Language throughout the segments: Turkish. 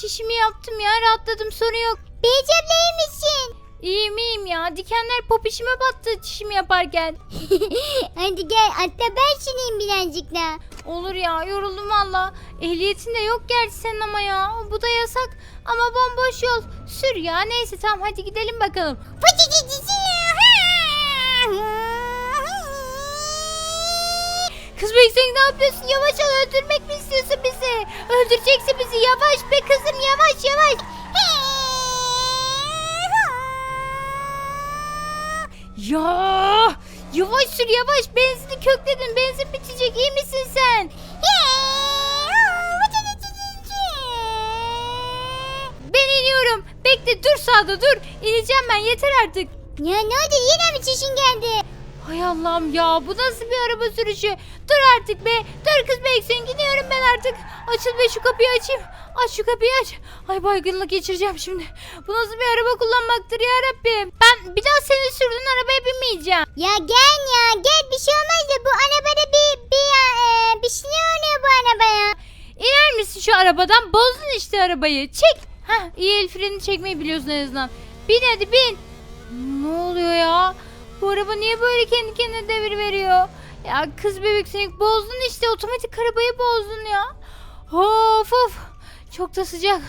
çişimi yaptım ya rahatladım sorun yok. İyi misin? İyiyim iyiyim ya dikenler popişime battı çişimi yaparken. Hadi gel hatta ben sineyim birazcık daha. Olur ya yoruldum valla. Ehliyetin de yok gerçi senin ama ya. Bu da yasak ama bomboş yol. Sür ya neyse tamam hadi gidelim bakalım. Kız bey sen ne yapıyorsun? Yavaş ol öldürmek istiyorsun bizi? Öldüreceksin bizi yavaş be kızım yavaş yavaş. Ya yavaş sür yavaş benzini kökledin benzin bitecek iyi misin sen? Ben iniyorum. Bekle dur sağda dur. İneceğim ben yeter artık. Ya ne oldu yine mi çişin geldi? Hay Allah'ım ya bu nasıl bir araba sürüşü? Dur artık be. Dur kız Beksin gidiyorum ben artık. Açıl be şu kapıyı açayım. Aç şu kapıyı aç. Ay baygınlık geçireceğim şimdi. Bu nasıl bir araba kullanmaktır ya Rabbim. Ben bir daha senin sürdüğün arabaya binmeyeceğim. Ya gel ya gel bir şey olmaz da bu arabada bir bir e, bir şey oluyor bu arabaya. İner misin şu arabadan? Bozdun işte arabayı. Çek. Hah iyi el freni çekmeyi biliyorsun en azından. Bin hadi bin. Ne oluyor ya? Bu araba niye böyle kendi kendine devir veriyor? Ya kız bebek seni bozdun işte otomatik arabayı bozdun ya. Of of. Çok da sıcak.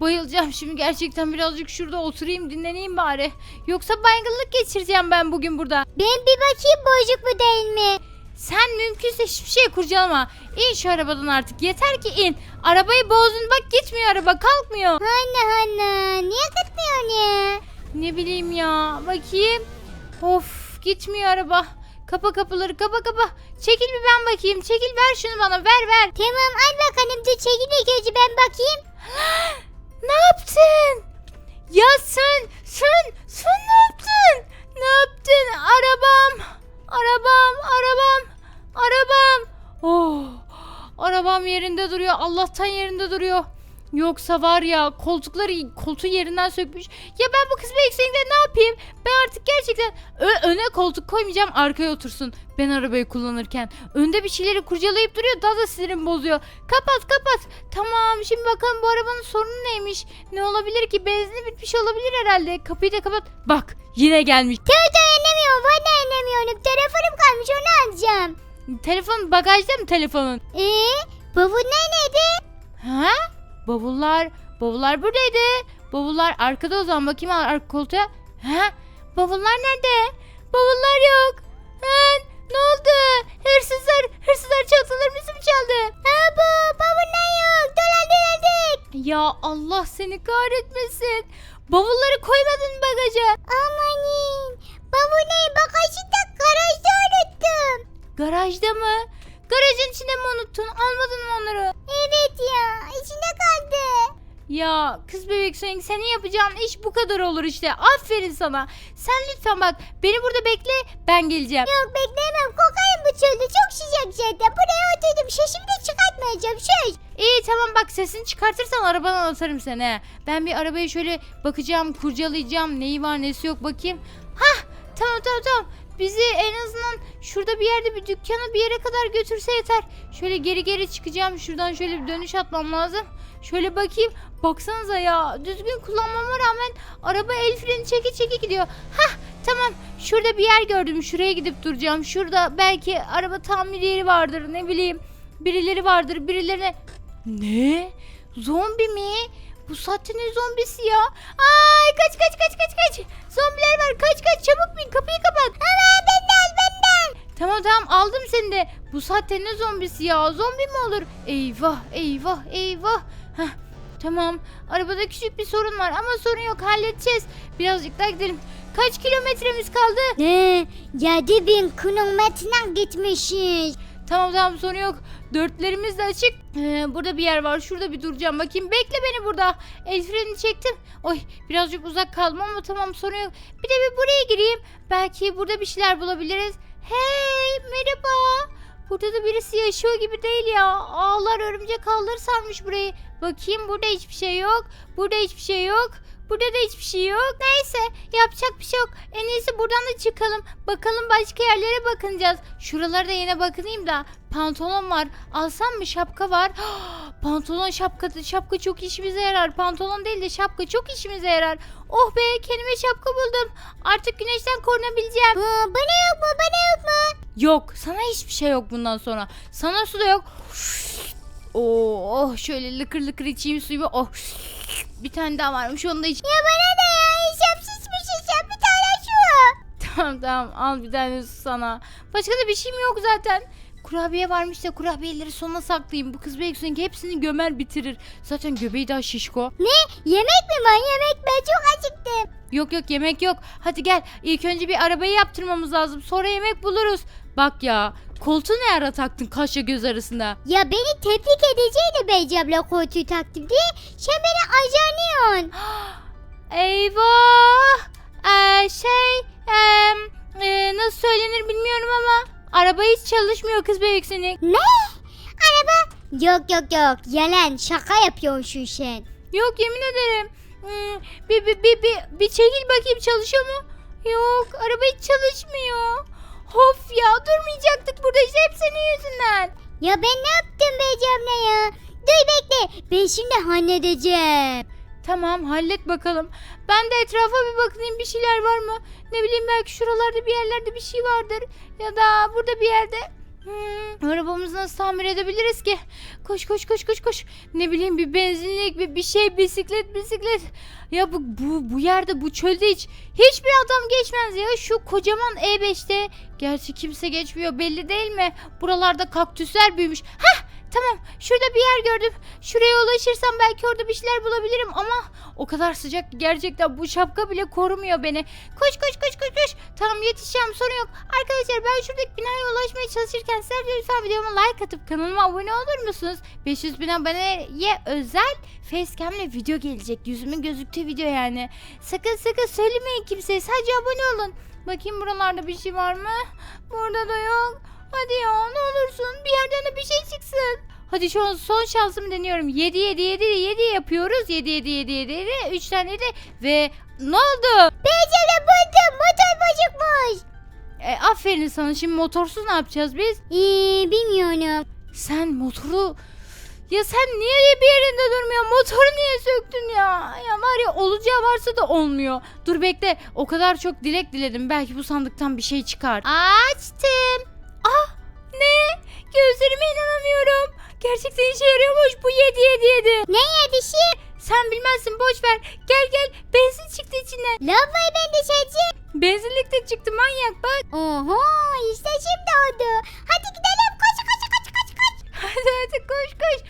Bayılacağım şimdi gerçekten birazcık şurada oturayım dinleneyim bari. Yoksa baygınlık geçireceğim ben bugün burada. Ben bir bakayım bozuk mu değil mi? Sen mümkünse hiçbir şey kurcalama. İn şu arabadan artık. Yeter ki in. Arabayı bozdun bak gitmiyor araba kalkmıyor. Anne anne niye gitmiyorsun ya? Ne bileyim ya. Bakayım. Of gitmiyor araba. Kapa kapıları kapa kapa. Çekil bir ben bakayım. Çekil ver şunu bana ver ver. Tamam al bakalım dur çekil ilk önce ben bakayım. Ne yaptın? Ya sen sen sen ne yaptın? Ne yaptın? Arabam. Arabam arabam. Arabam. Oh. Arabam yerinde duruyor. Allah'tan yerinde duruyor. Yoksa var ya koltukları koltuğu yerinden sökmüş. Ya ben bu kız ekseninde ne yapayım? Ben artık gerçekten öne koltuk koymayacağım arkaya otursun. Ben arabayı kullanırken. Önde bir şeyleri kurcalayıp duruyor daha da sinirim bozuyor. Kapat kapat. Tamam şimdi bakalım bu arabanın sorunu neymiş? Ne olabilir ki? Benzini bitmiş olabilir herhalde. Kapıyı da kapat. Bak yine gelmiş. Tövbe oynamıyorum valla oynamıyorum. Telefonum kalmış onu alacağım. Telefon bagajda mı telefonun? Eee bavul nerede? Ha? Bavullar, bavullar buradaydı. Bavullar arkada o zaman bakayım arka koltuğa. Ha? Bavullar nerede? Bavullar yok. Ha? Ne oldu? Hırsızlar, hırsızlar çantalarımızı mı çaldı? Ha bu bavullar yok. Dolandırıldık. Ya Allah seni kahretmesin. Bavulları koymadın bagaja? Amanin. Bavulları bagajında garajda unuttum. Garajda mı? Garajın içinde mi unuttun? Almadın mı onları? Evet. Ya kız bebek senin, senin yapacağın iş bu kadar olur işte. Aferin sana. Sen lütfen bak beni burada bekle ben geleceğim. Yok bekleyemem kokayım bu çölde çok sıcak zaten. Buraya oturdum şişimi de çıkartmayacağım söz. İyi tamam bak sesini çıkartırsan arabadan atarım seni. he. Ben bir arabaya şöyle bakacağım, kurcalayacağım. Neyi var nesi yok bakayım. Hah tamam tamam tamam. Bizi en azından şurada bir yerde bir dükkana bir yere kadar götürse yeter. Şöyle geri geri çıkacağım. Şuradan şöyle bir dönüş atmam lazım. Şöyle bakayım. Baksanıza ya düzgün kullanmama rağmen araba el freni çeki çeki gidiyor. Hah tamam şurada bir yer gördüm. Şuraya gidip duracağım. Şurada belki araba tamir yeri vardır ne bileyim. Birileri vardır birilerine. Ne? Zombi mi? Bu saatte ne zombisi ya? Ay kaç kaç kaç kaç seni de. Bu saatte ne zombisi ya? Zombi mi olur? Eyvah eyvah eyvah. Heh, tamam arabada küçük bir sorun var ama sorun yok halledeceğiz. Birazcık daha gidelim. Kaç kilometremiz kaldı? Ne? Yedi bin kilometreden gitmişiz. Tamam tamam sorun yok. Dörtlerimiz de açık. Ee, burada bir yer var. Şurada bir duracağım. Bakayım bekle beni burada. El freni çektim. Oy birazcık uzak kaldım ama tamam sorun yok. Bir de bir buraya gireyim. Belki burada bir şeyler bulabiliriz. Hey merhaba. Burada da birisi yaşıyor gibi değil ya. Ağlar örümcek ağları sarmış burayı. Bakayım burada hiçbir şey yok. Burada hiçbir şey yok. Burada da hiçbir şey yok. Neyse yapacak bir şey yok. En iyisi buradan da çıkalım. Bakalım başka yerlere bakınacağız. Şuralarda yine bakınayım da. Pantolon var. Alsam mı şapka var. Pantolon şapka şapka çok işimize yarar. Pantolon değil de şapka çok işimize yarar. Oh be kendime şapka buldum. Artık güneşten korunabileceğim. Bu, bana yok mu bana yok mu? Yok sana hiçbir şey yok bundan sonra. Sana su da yok. Oo, oh şöyle lıkır lıkır içeyim suyumu. Oh. Bir tane daha varmış onu da iç. Ya bana da ya hesapsızmış hesap bir tane şu. Tamam tamam al bir tane su sana. Başka da bir şeyim yok zaten. Kurabiye varmış da kurabiyeleri sona saklayayım. Bu kız belki hepsini gömer bitirir. Zaten göbeği daha şişko. Ne yemek mi var yemek ben çok acıktım. Yok yok yemek yok. Hadi gel ilk önce bir arabayı yaptırmamız lazım. Sonra yemek buluruz. Bak ya koltuğu ne ara taktın kaşla göz arasında. Ya beni tebrik edeceğini Beyci abla koltuğu taktım diye sen beni ajanıyorsun. Eyvah! Ee, şey, em, e, nasıl söylenir bilmiyorum ama araba hiç çalışmıyor kız bebek seni. Ne? Araba? Yok yok yok yalan şaka yapıyorsun sen. Yok yemin ederim. Hmm, bir, bir, bir, bir, bir çekil bakayım çalışıyor mu? Yok araba hiç çalışmıyor. Of ya durmayacaktık burada işte hep senin yüzünden. Ya ben ne yaptım Beyci abla ya? Dur bekle ben şimdi halledeceğim. Tamam hallet bakalım. Ben de etrafa bir bakayım bir şeyler var mı? Ne bileyim belki şuralarda bir yerlerde bir şey vardır. Ya da burada bir yerde. Hmm, arabamızı nasıl tamir edebiliriz ki? Koş koş koş koş koş. Ne bileyim bir benzinlik bir, bir şey bisiklet bisiklet. Ya bu, bu, bu yerde bu çölde hiç hiçbir adam geçmez ya. Şu kocaman E5'te. Gerçi kimse geçmiyor belli değil mi? Buralarda kaktüsler büyümüş. Hah tamam şurada bir yer gördüm. Şuraya ulaşırsam belki orada bir şeyler bulabilirim ama o kadar sıcak ki gerçekten bu şapka bile korumuyor beni. Koş koş koş koş koş. Tamam yetişeceğim sorun yok. Arkadaşlar ben şuradaki binaya ulaşmaya çalışırken sizler de lütfen videoma like atıp kanalıma abone olur musunuz? 500 bin aboneye özel facecam'le video gelecek. Yüzümün gözüktüğü video yani. Sakın sakın söylemeyin kimseye sadece abone olun. Bakayım buralarda bir şey var mı? Burada da yok. Hadi ya ne olursun bir yerden de bir şey çıksın. Hadi şu an son şansımı deniyorum. 7 7 7 7 yapıyoruz. 7 7 7 7 7 3 tane 7 ve ne oldu? Abla buldum motor bozukmuş. E, aferin sana. Şimdi motorsuz ne yapacağız biz? Ee, bilmiyorum. Sen motoru ya sen niye bir yerinde durmuyor? Motoru niye söktün ya? Ya var ya olacağı varsa da olmuyor. Dur bekle. O kadar çok dilek diledim. Belki bu sandıktan bir şey çıkar. Açtım. Ah ne? Gözlerime inanamıyorum. Gerçekten işe yarıyormuş bu 7 7 7. Ne yedişi? Sen bilmezsin boş ver. Gel gel benzin çıktı içinden. Lavaboyu ben de seçeyim. Benzinlikte çıktı manyak bak. Oho işte şimdi oldu. Hadi gidelim koş koş koş koş koş. Hadi hadi koş koş.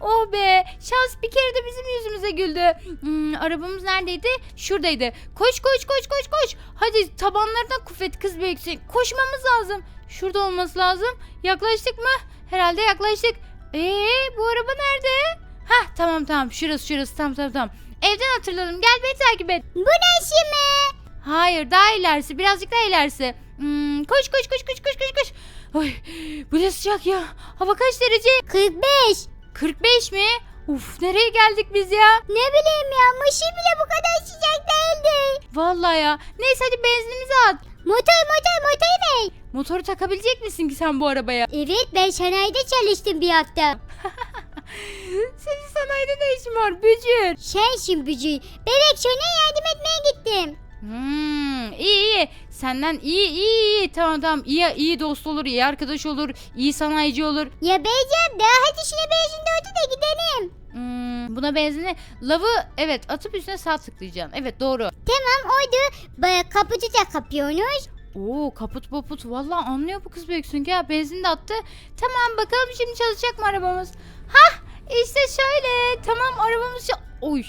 Oh be şans bir kere de bizim yüzümüze güldü. Hmm, arabamız neredeydi? Şuradaydı. Koş koş koş koş koş. Hadi tabanlardan kuvvet kız büyüksün. Koşmamız lazım. Şurada olması lazım. Yaklaştık mı? Herhalde yaklaştık. Ee bu araba nerede? Hah tamam tamam şurası şurası tamam tamam tamam. Evden hatırladım gel beni takip et. Bu ne şimdi? Hayır daha ilerisi birazcık daha ilerisi. Hmm, koş koş koş koş koş koş koş. Ay, bu ne sıcak ya. Hava kaç derece? 45. 45 mi? Uf nereye geldik biz ya? Ne bileyim ya mışır bile bu kadar sıcak değildi. Vallahi ya. Neyse hadi benzinimizi at. Motor motor motor ver. Motoru takabilecek misin ki sen bu arabaya? Evet ben sanayide çalıştım bir hafta. Senin sanayide ne işin var bücür? Sensin bücü. Bebek şuna yardım etmeye gittim. Hmm, iyi iyi. Senden iyi iyi iyi. Tamam tamam iyi iyi dost olur, iyi arkadaş olur, iyi sanayici olur. Ya beyeceğim daha hadi şuna benzin dördü de gidelim. Hmm, buna benzini lavı evet atıp üstüne sağ tıklayacaksın. Evet doğru. Tamam oydu. Ba- Kaputu da kapıyorsunuz. Oo kaput poput vallahi anlıyor bu kız büyüksün ya benzin de attı. Tamam bakalım şimdi çalışacak mı arabamız? Hah işte şöyle tamam arabamız Oy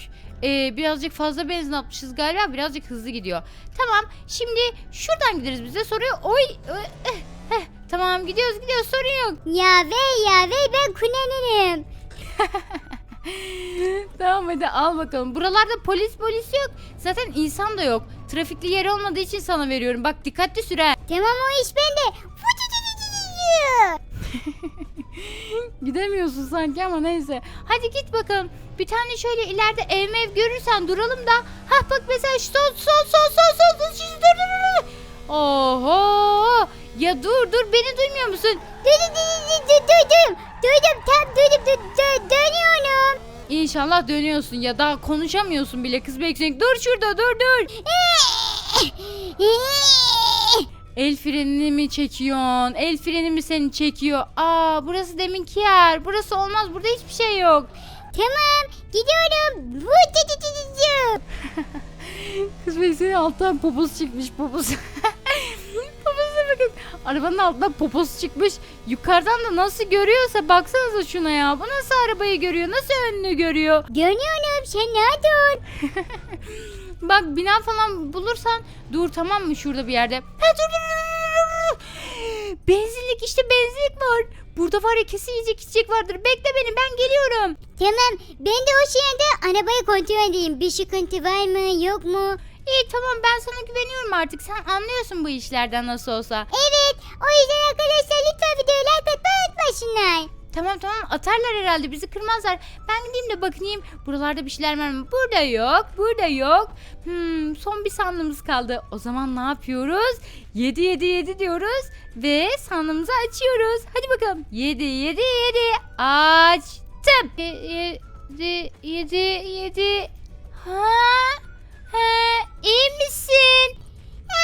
ee, birazcık fazla benzin atmışız galiba birazcık hızlı gidiyor. Tamam şimdi şuradan gideriz biz de soruyor. Oy eh, eh, tamam gidiyoruz gidiyoruz sorun yok. Ya ve ya ve ben kullanırım. tamam hadi al bakalım. Buralarda polis polis yok. Zaten insan da yok. Trafikli yer olmadığı için sana veriyorum. Bak dikkatli süre. Tamam o iş bende. Gidemiyorsun sanki ama neyse. Hadi git bakalım. Bir tane şöyle ileride ev mev görürsen duralım da. Hah bak mesela şu sol sol sol sol sol şu- dur dur dur. Oho! Ya dur dur beni duymuyor musun? Duydum duydum duydum duydum. Tam duydum duydum dö- dönüyorum. İnşallah dönüyorsun ya daha konuşamıyorsun bile kız bekleyin. Dur şurada dur dur. El frenini mi çekiyorsun? El freni mi seni çekiyor? Aa burası deminki yer. Burası olmaz. Burada hiçbir şey yok. tamam gidiyorum. Kız bekleyin alttan poposu çıkmış poposu. Bakın. Arabanın altından poposu çıkmış. Yukarıdan da nasıl görüyorsa baksanıza şuna ya. Bu nasıl arabayı görüyor? Nasıl önünü görüyor? Dönüyorum sen nerede ol? Bak bina falan bulursan dur tamam mı şurada bir yerde. Ha dur dur dur, dur. Benzinlik işte benzinlik var. Burada var ya kesin yiyecek içecek vardır. Bekle beni ben geliyorum. Tamam ben de o sırada arabayı kontrol edeyim. Bir sıkıntı var mı yok mu? İyi tamam ben sana güveniyorum artık. Sen anlıyorsun bu işlerden nasıl olsa. Evet o yüzden arkadaşlar lütfen videoyu like atmayı unutmasınlar. Tamam tamam atarlar herhalde bizi kırmazlar. Ben gideyim de bakayım buralarda bir şeyler var mı? Burada yok burada yok. Hmm, son bir sandığımız kaldı. O zaman ne yapıyoruz? 7 7 7 diyoruz ve sandığımızı açıyoruz. Hadi bakalım. 7 7 7 açtım. 7 7 7 Ha? Ha, iyi misin? Ne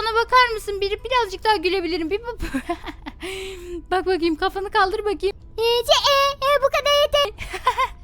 bana bakar mısın? Bir, birazcık daha gülebilirim. Bir bak. bak bakayım kafanı kaldır bakayım. Recep e, e, bu kadar yeter.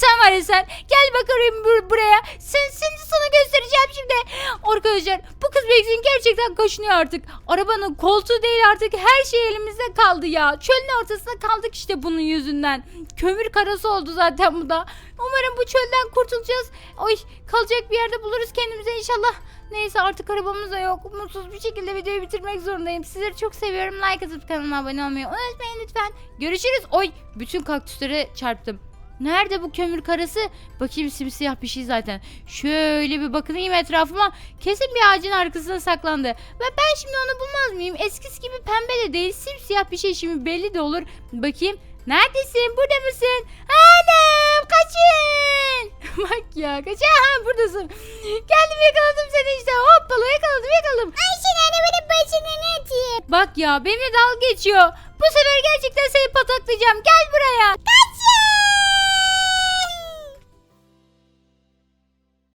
Sen var ya sen. Gel bakayım bur- buraya. Sen seni sana göstereceğim şimdi. Arkadaşlar bu kız Bex'in gerçekten kaşınıyor artık. Arabanın koltuğu değil artık her şey elimizde kaldı ya. Çölün ortasında kaldık işte bunun yüzünden. Kömür karası oldu zaten bu da. Umarım bu çölden kurtulacağız. Oy kalacak bir yerde buluruz kendimize inşallah. Neyse artık arabamız da yok. Mutsuz bir şekilde videoyu bitirmek zorundayım. Sizleri çok seviyorum. Like atıp kanalıma abone olmayı unutmayın lütfen. Görüşürüz. Oy bütün kaktüslere çarptım. Nerede bu kömür karası? Bakayım simsiyah bir şey zaten. Şöyle bir bakınayım etrafıma. Kesin bir ağacın arkasına saklandı. Ve ben şimdi onu bulmaz mıyım? Eskisi gibi pembe de değil. Simsiyah bir şey şimdi belli de olur. Bakayım. Neredesin? Burada mısın? Anam kaçın. Bak ya kaç. Aha buradasın. Geldim yakaladım seni işte. Hoppala yakaladım yakaladım. Ay sen arabanın başına ne atayım? Bak ya benimle dalga geçiyor. Bu sefer gerçekten seni pataklayacağım. Gel buraya.